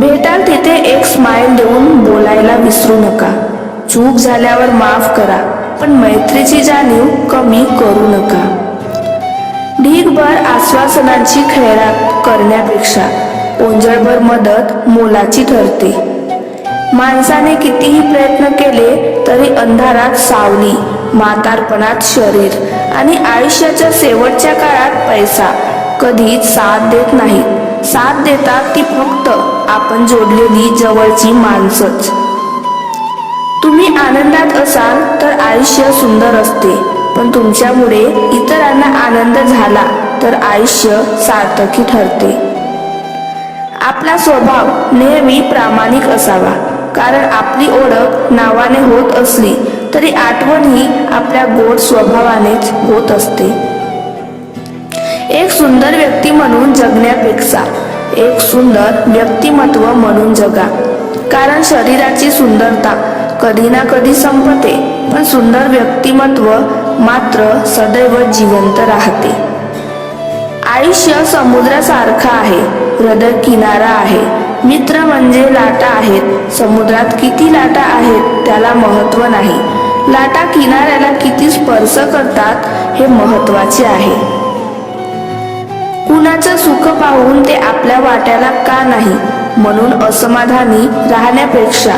भेटाल तिथे एक स्माइल देऊन बोलायला विसरू नका. चूक झाल्यावर माफ करा पण मैत्रीची जाणीव कमी करू नका. ढीगभर आश्वासनांची खेळा करण्यापेक्षा ओंजळभर मदत मोलाची ठरते. माणसाने कितीही प्रयत्न केले तरी अंधारात सावली म्हातारपणात शरीर आणि आयुष्याच्या शेवटच्या काळात पैसा कधीच साथ देत नाहीत. साथ देतात ती फक्त आपण जोडलेली जवळची माणसंच. तुम्ही आनंदात असाल तर आयुष्य सुंदर असते पण तुमच्यामुळे इतरांना आनंद झाला तर आयुष्य सार्थकी ठरते. आपला स्वभाव नेहमी प्रामाणिक असावा कारण आपली ओळख नावाने होत असली तरी आठवण ही आपल्या गोड स्वभावानेच होत असते. एक सुंदर व्यक्ती म्हणून जगण्यापेक्षा एक सुंदर व्यक्तिमत्व म्हणून जगा. कारण शरीराची सुंदरता कधी ना कधी संपते पण सुंदर व्यक्तिमत्व मात्र सदैव जिवंत राहते. आयुष्य समुद्रासारखं आहे हृदय किनारा आहे मित्र म्हणजे लाटा आहेत समुद्रात किती लाटा आहेत त्याला महत्त्व नाही. लाटा किनाऱ्याला किती स्पर्श करतात हे महत्त्वाचे आहे. कुणाचं सुख पाहून ते आपल्या वाट्याला का नाही? म्हणून असमाधानी राहण्यापेक्षा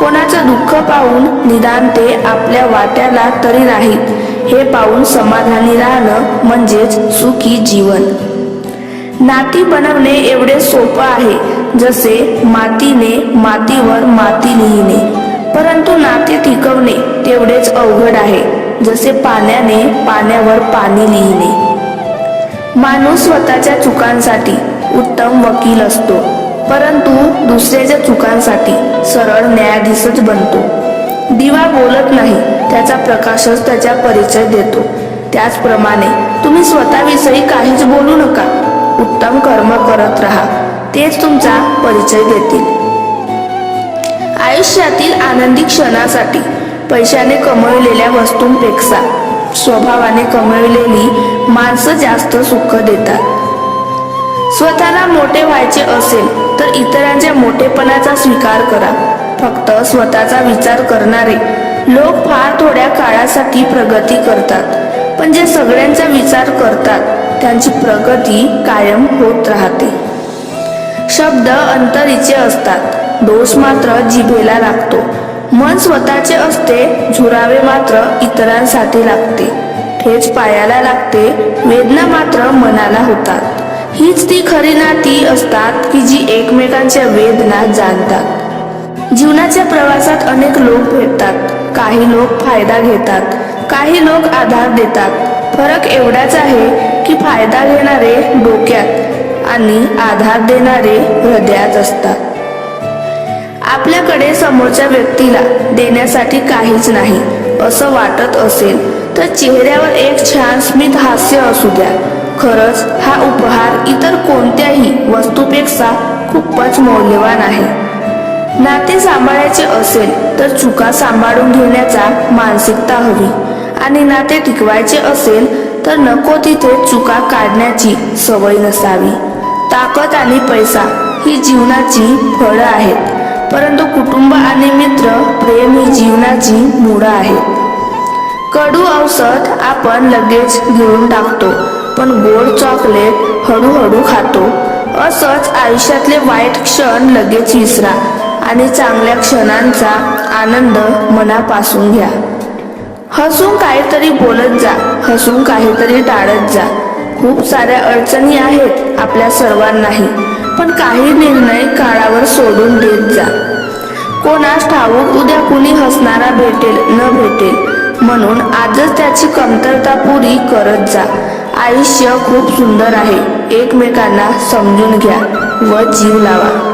कोणाचं दुःख पाहून निदान ते आपल्या वाट्याला तरी नाहीत हे पाहून समाधानी राहणं म्हणजेच सुखी जीवन. नाती बनवणे एवढे सोपं आहे जसे मातीने मातीवर माती लिहिणे. परंतु नाते टिकवणे तेवढेच अवघड आहे जसे पाण्याने पाण्यावर पाणी लिहिणे. माणूस स्वतःच्या चुकांसाठी उत्तम वकील असतो परंतु दुसऱ्याच्या चुकांसाठी सरळ न्यायाधीशच बनतो. दिवा बोलत नाही त्याचा प्रकाशच त्याचा परिचय देतो. त्याचप्रमाणे तुम्ही स्वतःविषयी काहीच बोलू नका. उत्तम कर्म करत राहा तेच तुमचा परिचय देतील. आयुष्यातील आनंदी क्षणासाठी पैशाने कमवलेल्या वस्तूंपेक्षा स्वभावाने कमविलेली माणसं जास्त सुख देतात. स्वतःला मोठे व्हायचे असेल तर इतरांच्या मोठेपणाचा स्वीकार करा. फक्त स्वतःचा विचार करणारे लोक फार थोड्या काळासाठी प्रगती करतात पण जे सगळ्यांचा विचार करतात त्यांची प्रगती कायम होत राहते. शब्द अंतरीचे असतात. दोष मात्र जिभेला लागतो. मन स्वतःचे असते झुरावे मात्र इतरांसाठी लागते. ठेच पायाला लागते वेदना मात्र मनाला होतात. हीच ती खरी नाती असतात की जी एकमेकांच्या वेदना जाणतात. जीवनाच्या प्रवासात अनेक लोक भेटतात. काही लोक फायदा घेतात. काही लोक आधार देतात. फरक एवढाच आहे की फायदा घेणारे डोक्यात आणि आधार देणारे हृदयात असतात. आपल्याकडे समोरच्या व्यक्तीला देण्यासाठी काहीच नाही. असं वाटत असेल तर चेहऱ्यावर एक छान स्मित हास्य असू द्या. खरंच हा उपहार इतर कोणत्याही वस्तूपेक्षा खूपच मौल्यवान आहे. नाते सांभाळायचे असेल तर चुका सांभाळून घेण्याचा मानसिकता हवी. आणि नाते टिकवायचे असेल तर नको तिथे चुका काढण्याची सवय नसावी. ताकद आणि पैसा ही जीवनाची फळं आहेत. परंतु कुटुंब आणि मित्र प्रेम ही जीवनाची मुळं आहेत कडू औषध आपण लगेच घेऊन टाकतो पण गोड चॉकलेट हळूहळू खातो. असंच आयुष्यातले वाईट क्षण लगेच विसरा आणि चांगल्या क्षणांचा आनंद मनापासून घ्या. हसून काहीतरी बोलत जा हसून काहीतरी टाळत जा. खूप साऱ्या अडचणी आहेत आपल्या सर्वांनाही पण काही निर्णय काळावर सोडून देत जा. कोणास ठाऊक उद्या कुणी हसणारा भेटेल न भेटेल. म्हणून आजच त्याची कमतरता पुरी करत जा. आयुष्य खूप सुंदर आहे. एकमेकांना समजून घ्या व जीव लावा.